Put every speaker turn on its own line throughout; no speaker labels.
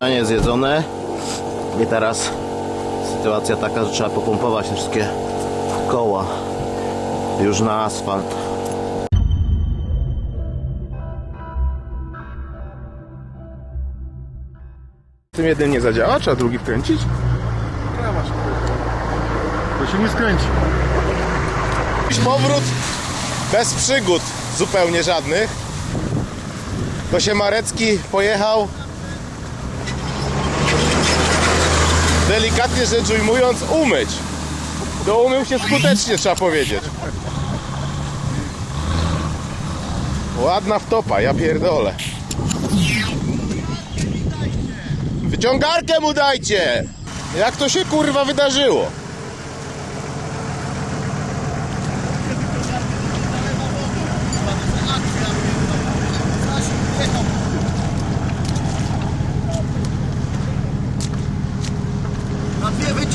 Danie zjedzone i teraz sytuacja taka, że trzeba popompować te wszystkie koła już na asfalt.
Tym jednym nie zadziała, trzeba drugi wkręcić? To się nie skręci. Jakiś powrót bez przygód zupełnie żadnych. To się Marecki pojechał delikatnie rzecz ujmując umyć. To umył się skutecznie trzeba powiedzieć. Ładna wtopa, ja pierdolę. Wyciągarkę mu dajcie! Jak to się kurwa wydarzyło?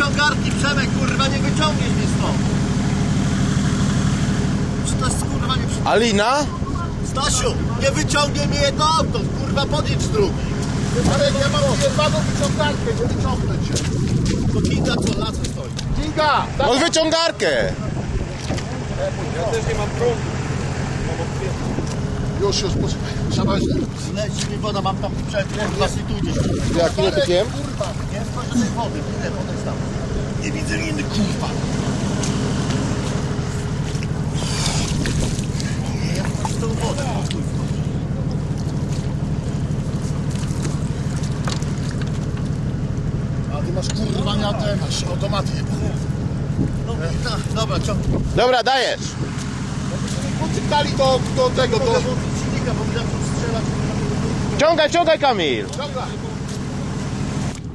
Wyciągarki, Przemek, kurwa, nie wyciągniesz mnie stąd. Czy to jest kurwa nie przy...
Alina?
Stasiu, nie wyciągnie mnie jedno auto, kurwa, podjedź drugi. Ale ja mam jebaną wyciągarkę, nie wyciągnę cię. To Kinga co, na co stoi?
Kinga! No wyciągarkę!
Już, już, poczekaj. Trzeba Zleci mi woda, mam tam sprzęt, kurwa, tu gdzieś.
Jak ile pikiem?
Kurwa, nie spojrzę tej wody, ile wodę tam. Nie widzę liny, kurwa. Nie, ja tą wodę, kurwa.
A ty masz kurwa nie ATM, masz automaty.
No, tak, dobra, ciągnij.
Dobra, dajesz.
Tego,
włączyć silnika, bo mi zaczął strzelać.
Ciągaj, ciągaj Kamil!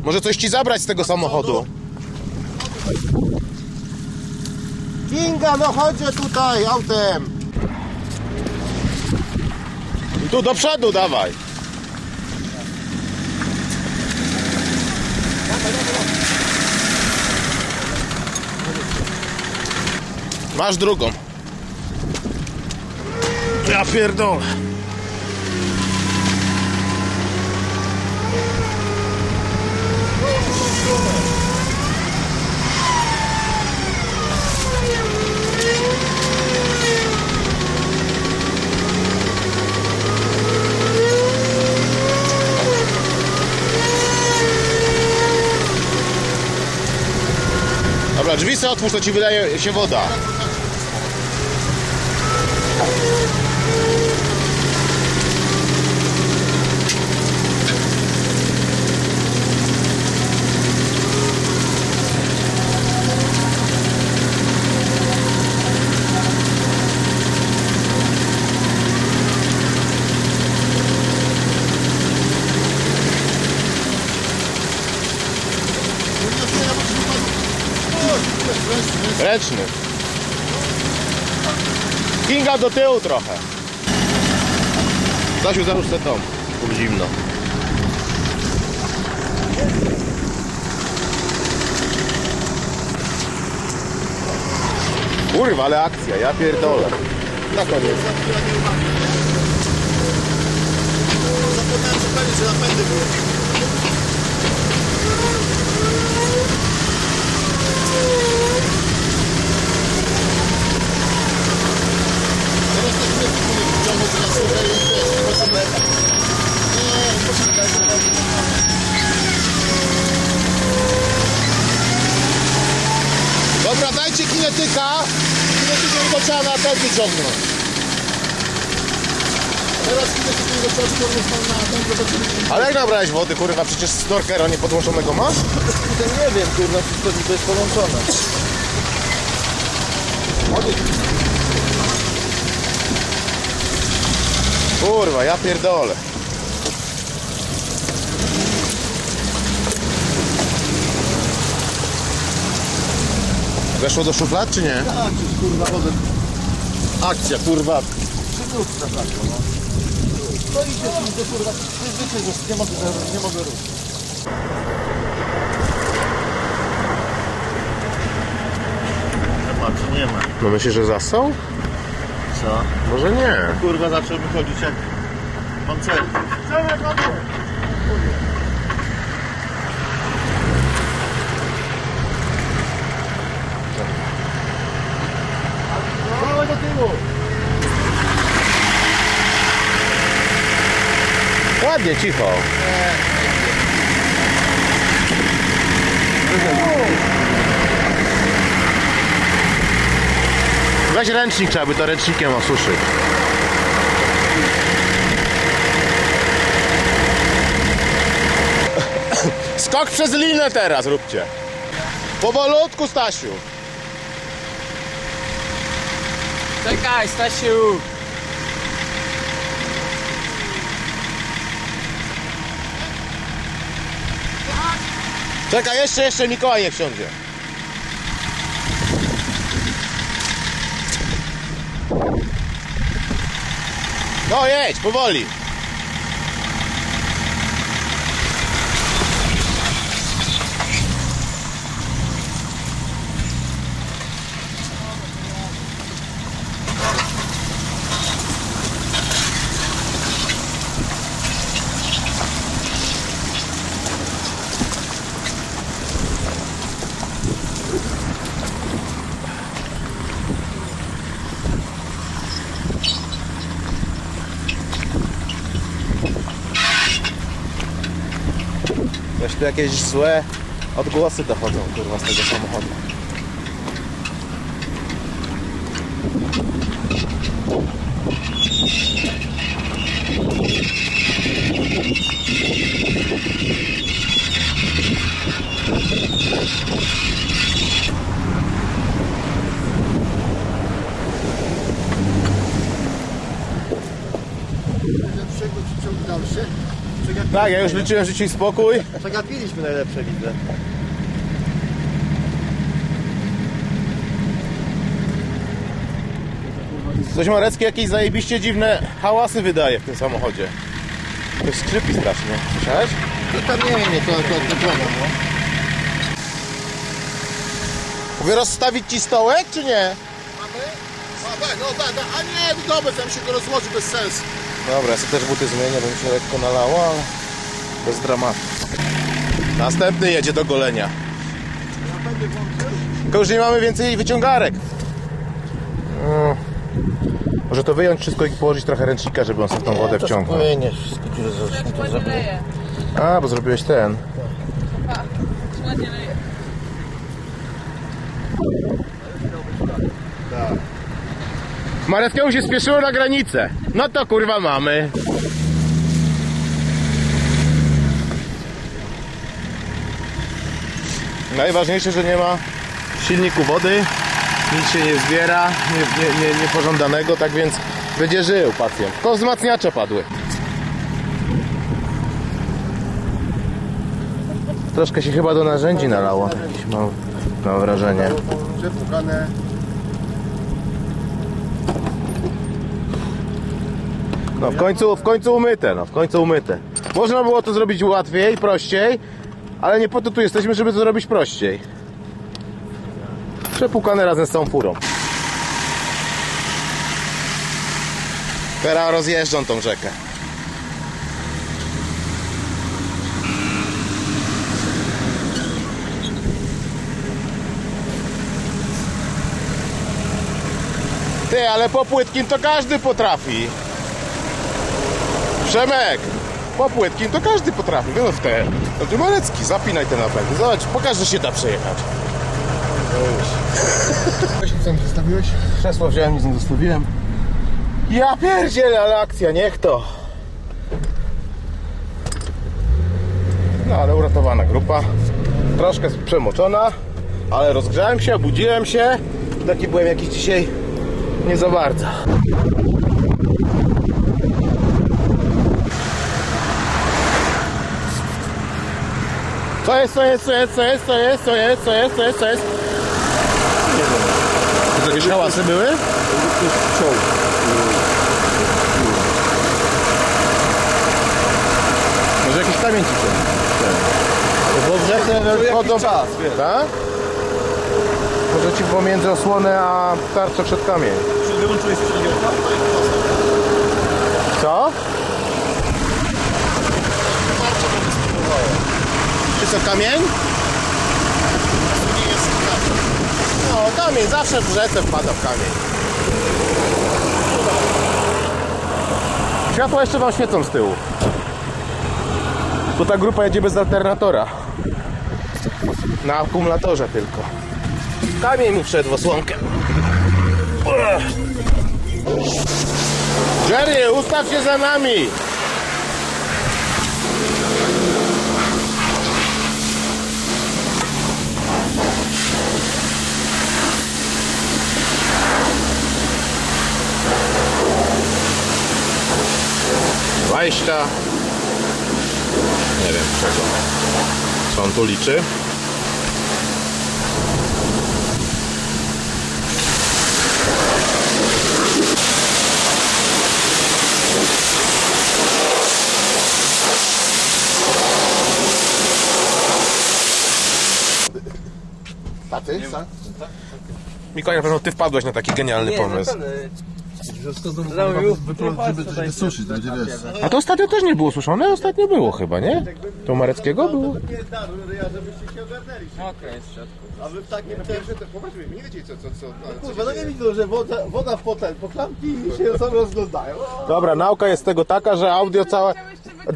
Może coś ci zabrać z tego samochodu?
Kinga, no chodźcie tutaj autem!
Tu do przodu dawaj. Masz drugą. Ja pierdolę. Sobie otwórz, to ci wydaje się woda. Ręczny. Kinga do tyłu trochę. Zasiu, załóż se tą. Pół zimno. Kurwa, ale akcja, ja pierdolę. Na koniec.
Zapomniałem że napędy były.
Teraz tak mnie tu nie wyciągnął, że na słuchaj i wiesz, nie może mleka. Nie, poczekaj, to
Dobra, dajcie kinetyka. Kinetykiem go trzeba na ten wyciągnąć.
Teraz idę do tego czasu, to jest tam na ten.
Ale jak nabrałeś wody, kurwa, przecież snorkera nie podłączonego masz?
Nie wiem, kurwa, wszystko to jest połączone.
Kurwa, ja pierdolę. Weszło do szuflad, czy nie?
Tak, już, kurwa, wodę.
Akcja, kurwa.
Przywódca tak, no. To idzie, tu idzie, kurwa. Wyjdzie, że nie mogę, nie mogę ruszyć. Patrz, nie ma.
No myślisz, że zasał?
co?
Może nie.
Kurwa zaczął wychodzić jak pancer. Co ja Chodź!
Ładnie, cicho. Nie. Weź ręcznik, trzeba by to ręcznikiem osuszyć.
Skok przez linę teraz róbcie. Powolutku, Stasiu.
Czekaj, Stasiu!
Czekaj, jeszcze, jeszcze Mikołaj nie wsiądzie. No jedź, powoli.
Jakieś złe odgłosy dochodzą, kurwa, z tego samochodu.
Tak, ja już liczyłem życie i spokój.
Przegapiliśmy najlepsze widzę.
Coś Marecki jakieś zajebiście dziwne hałasy wydaje w tym samochodzie. To skrzypi strasznie. Słyszałeś?
To tam nie wiem, to, to, to no.
Mówię rozstawić ci stołek, czy nie?
Mamy? A tak, no tak, tak. A nie, dobra, tam się go rozłoży bez sensu.
Dobra, ja sobie też buty zmienię, bo mi się lekko nalało, ale bez dramatu. Następny jedzie do golenia. Tylko już nie mamy więcej wyciągarek. Mm. Może to wyjąć wszystko i położyć trochę ręcznika, żeby on sobie tą wodę wciągnął.
Spokojnie, wszystko ci rozrośnie. To zrobię.
A, bo zrobiłeś ten.
Leje.
Mareckiemu się spieszyło na granicę. No to kurwa mamy. Najważniejsze, że nie ma w silniku wody, nic się nie zbiera, nie, nie, nie, niepożądanego, tak więc będzie żył pacjent. Tylko wzmacniacze padły. Troszkę się chyba do narzędzi nalało, mam, mam wrażenie. No w końcu, w końcu umyte, no w końcu umyte. Można było to zrobić łatwiej, prościej, ale nie po to tu jesteśmy, żeby to zrobić prościej. Przepłukane razem z tą furą. Teraz rozjeżdżą tą rzekę. Ty, ale po płytkim to każdy potrafi. Przemek, po płytkim to każdy potrafi. No w te. No ty Malecki, zapinaj te napędy. Zobacz, pokaż, że się da przejechać.
Co mi zostawiłeś?
Krzesło wziąłem, nic nie zostawiłem. Ja pierdzielę, ale akcja, niech to. No ale uratowana grupa. Troszkę przemoczona, ale rozgrzałem się, obudziłem się. Taki byłem jakiś dzisiaj nie za bardzo. Co jest, co jest, co jest, co jest, co jest, co jest, co jest, co jest, co jest? To jakieś hałasy były? Może jakiś kamień ci się. Bo w rzece wchodzą... czas, tak? Może ci pomiędzy osłonę a tarczę przed kamień.
Czy wyłączyłeś silnika?
Co? Czy kamień? No, kamień, zawsze w rzece wpada w kamień. Światła jeszcze wam świecą z tyłu. Bo ta grupa jedzie bez alternatora. Na akumulatorze tylko. Kamień mi wszedł w osłonkę. Jerry, ustaw się za nami! Wajścia. Nie wiem czego. Co on tu liczy?
Taty? Tak?
Mikołaj, na pewno ty wpadłeś na taki genialny pomysł.
Żeby coś wysuszyć, to będzie wiesz.
A to ostatnio też nie było suszone? Ostatnio było chyba, nie? To u Mareckiego było?
Nie daru, ja żebyście się ogarnęli.
Jest w środku.
A wy w takim też...
Popatrzmy, nie wiecie co, co, co.
Kurwa, no nie widzą, że woda, woda w fotel, po klamki się sam rozglądają.
Dobra, nauka jest tego taka, że audio całe...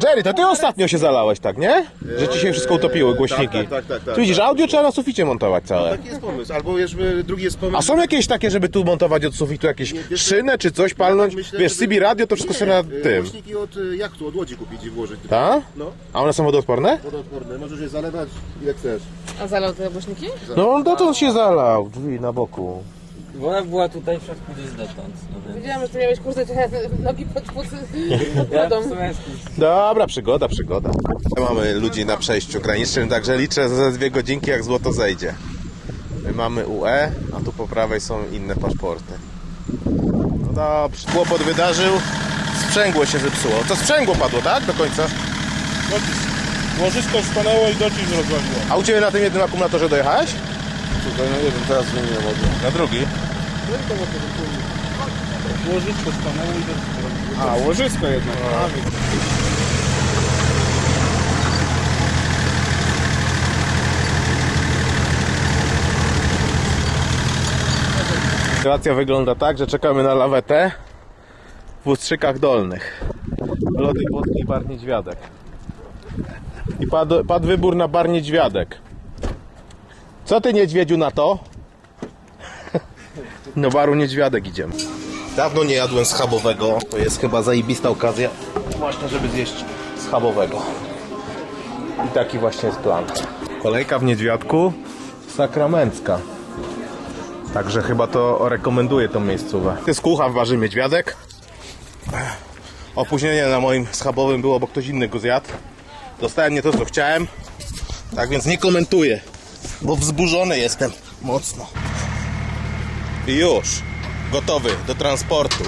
Jerry, to ty ostatnio się zalałeś, tak, nie? Że ci się wszystko utopiły, głośniki.
tak, tak, tak, tak.
Tu widzisz, audio trzeba na suficie montować całe.
Taki jest pomysł. Albo jeszcze drugi jest pomysł.
A są jakieś takie, żeby tu montować od sufitu jakieś szynę czy coś palnąć?
Myślę,
Wiesz,
żeby-
CB radio to wszystko
Nie,
sobie na
y,
tym.
Głośniki od y, jachtu, od łodzi kupić i włożyć.
Tak?
No,
A one są wodoodporne?
wodoodporne. Możesz je zalewać ile chcesz.
A zalał te głośniki?
No, dotąd się zalał, drzwi na boku.
Ona była tutaj w środku gdzieś dotąd. No więc...
Wiedziałam, że ty miałeś kurde trochę nogi pod, pod, pod
Ja
wodą.
w sumie
Dobra, przygoda, przygoda. Mamy ludzi na przejściu granicznym, także liczę za dwie godzinki, jak złoto zejdzie. My mamy UE, a tu po prawej są inne paszporty. No dobrze. Kłopot wydarzył, sprzęgło się zepsuło. To sprzęgło padło, tak? Do końca.
Łożysko stanęło i docisk rozłaziło.
A u Ciebie na tym jednym akumulatorze dojechałeś?
Tutaj, no nie wiem, teraz zmieniłem od
Na drugi.
Łożysko stanęło i.
A, łożysko jedno. Sytuacja wygląda tak, że czekamy na lawetę w Ustrzykach Dolnych. Lody Włodki Bar Niedźwiadek. I padł, padł wybór na Bar Niedźwiadek. Co ty niedźwiedziu na to? Do baru Niedźwiadek idziemy. Dawno nie jadłem schabowego. To jest chyba zajebista okazja właśnie, żeby zjeść schabowego. I taki właśnie jest plan. Kolejka w Niedźwiadku sakramencka. Także chyba to rekomenduję tą miejscówę. To jest kucha w barze Niedźwiadek. Opóźnienie na moim schabowym było, bo ktoś inny go zjadł. Dostałem nie to, co chciałem. Tak więc nie komentuję, bo wzburzony jestem mocno. I już. Gotowy do transportu.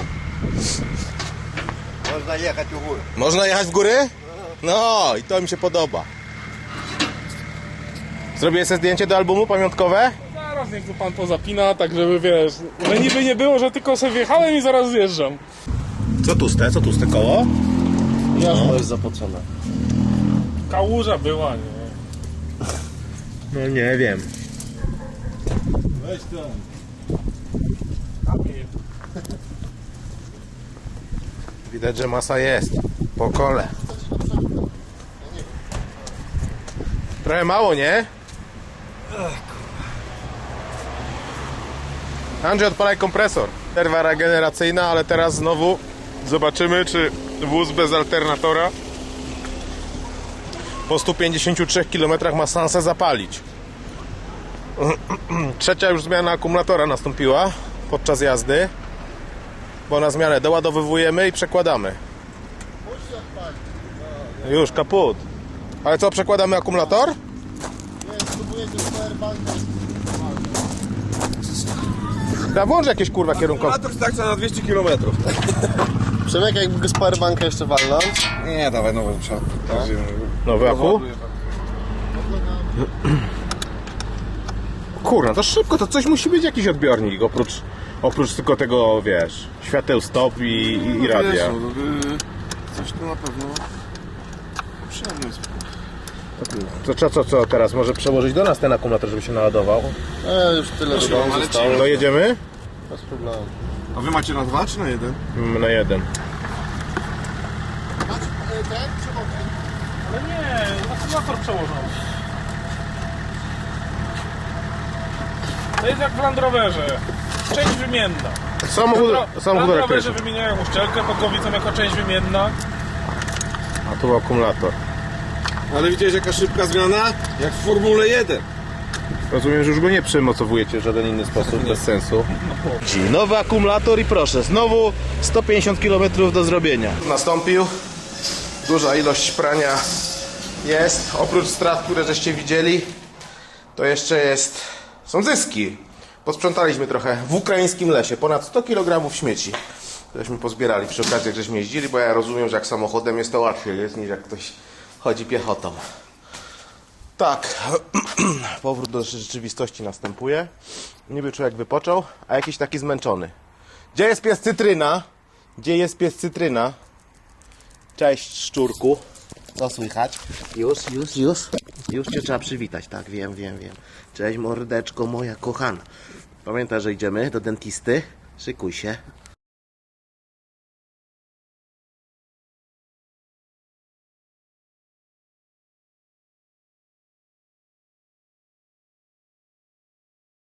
Można jechać u góry.
Można jechać w góry? No i to mi się podoba. Zrobię sobie zdjęcie do albumu pamiątkowe?
Zaraz niech tu pan pozapina, tak żeby wiesz, że niby nie było, że tylko sobie wjechałem i zaraz zjeżdżam.
Co tłuste? Co tłuste koło?
Jasno.
jest zapocone.
Kałuża była, nie?
No nie wiem.
Weź ten.
Widać, że masa jest. Po kole. Trochę mało, nie? Andrzej, odpalaj kompresor. Przerwa regeneracyjna, ale teraz znowu zobaczymy, czy wóz bez alternatora po 153 km ma szansę zapalić. Trzecia już zmiana akumulatora nastąpiła podczas jazdy, bo na zmianę doładowywujemy i przekładamy. Już kaput. Ale co, przekładamy akumulator? Da włącz jakieś kurwa kierunkowe.
Stacja na 200 km.
Przemek, jakby z powerbanka jeszcze walnąć.
Nie, dawaj nowy trzeba.
Nowy aku? Kurna, to szybko, to coś musi być jakiś odbiornik, oprócz, oprócz tylko tego, wiesz, świateł stop i, i, i radia.
Coś tu na pewno. Przyjemny jest.
To co, co, co teraz? Może przełożyć do nas ten akumulator, żeby się naładował?
E, już tyle do domu zostało.
Dojedziemy?
Bez problemu.
A wy macie na dwa czy na jeden?
Mm, Na jeden.
Ale nie, akumulator przełożony. To jest jak w Land Roverze. Część wymienna.
Samochód,
W
samochód
Land Roverze
elektryczny.
wymieniają uszczelkę pod głowicą jako część wymienna.
A tu akumulator.
Ale widziałeś jaka szybka zmiana? Jak w Formule 1.
Rozumiem, że już go nie przymocowujecie w żaden inny sposób, bez sensu. Nowy akumulator i proszę, znowu 150 km do zrobienia. Nastąpił. Duża ilość prania jest. Oprócz strat, które żeście widzieli, to jeszcze jest, są zyski. Posprzątaliśmy trochę w ukraińskim lesie. Ponad 100 kg śmieci. Żeśmy pozbierali przy okazji, jak żeśmy jeździli, bo ja rozumiem, że jak samochodem jest to łatwiej jest niż jak ktoś chodzi piechotą. Tak, powrót do rzeczywistości następuje. Niby człowiek wypoczął, a jakiś taki zmęczony. Gdzie jest pies Cytryna? Gdzie jest pies Cytryna? Cześć, szczurku.
Co słychać? Już, już, już. Już cię trzeba przywitać, tak, wiem, wiem, wiem. Cześć mordeczko moja kochana. Pamiętaj, że idziemy do dentisty. Szykuj się.